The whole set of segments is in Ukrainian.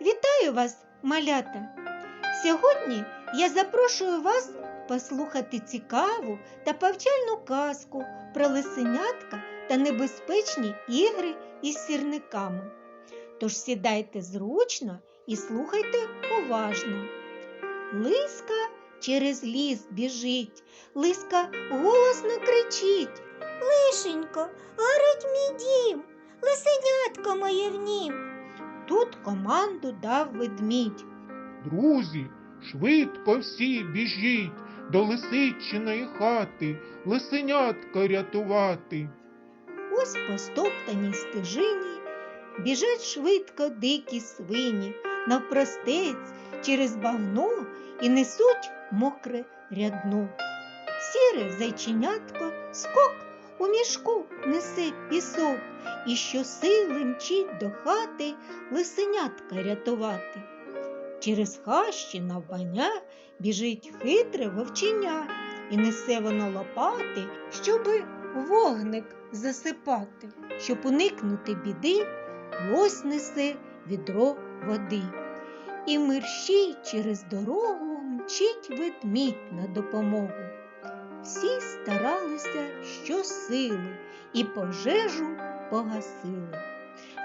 Вітаю вас, малята! Сьогодні я запрошую вас послухати цікаву та повчальну казку про лисенятка та небезпечні ігри із сірниками. Тож сідайте зручно і слухайте уважно. Лиска через ліс біжить, лиска голосно кричить. Лишенько, горить мій дім, лисенятко моє в нім. Тут команду дав ведмідь. Друзі, швидко всі біжіть до лисичиної хати, лисенятка рятувати. Ось по стоптаній стежині біжать швидко дикі свині, навпростець через багно і несуть мокре рядно. Сіре зайченятко скок у мішку несе пісок і щосили мчить до хати лисенятка рятувати. Через хащі навбання біжить хитре вовченя, і несе воно лопати, щоби вогник засипати, щоб уникнути біди, лось несе відро води. І мерщій через дорогу мчить ведмідь на допомогу. Всі старалися щосили і пожежу погасили,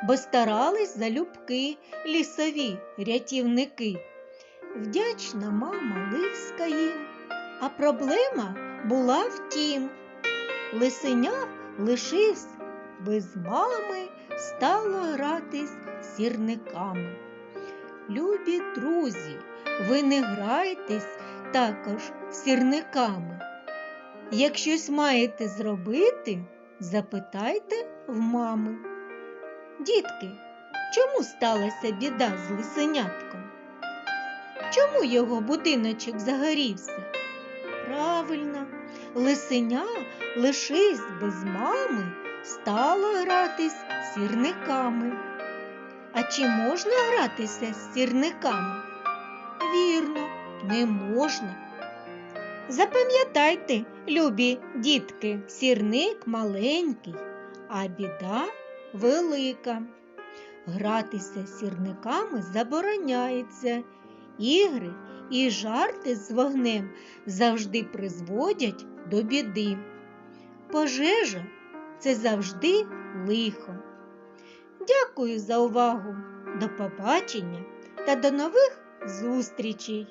бо старались залюбки лісові рятівники. Вдячна мама лиска їм, а проблема була втім. Лисеня лишився без мами, стало гратись сірниками. Любі друзі, ви не грайтесь також сірниками. Як щось маєте зробити, запитайте в мами. Дітки, чому сталася біда з лисенятком? Чому його будиночок загорівся? Правильно, лисеня, лишись без мами, стало гратись сірниками. А чи можна гратися з сірниками? Вірно, не можна. Запам'ятайте, любі дітки, сірник маленький, а біда велика. Гратися сірниками забороняється. Ігри і жарти з вогнем завжди призводять до біди. Пожежа це завжди лихо. Дякую за увагу. До побачення та до нових зустрічей!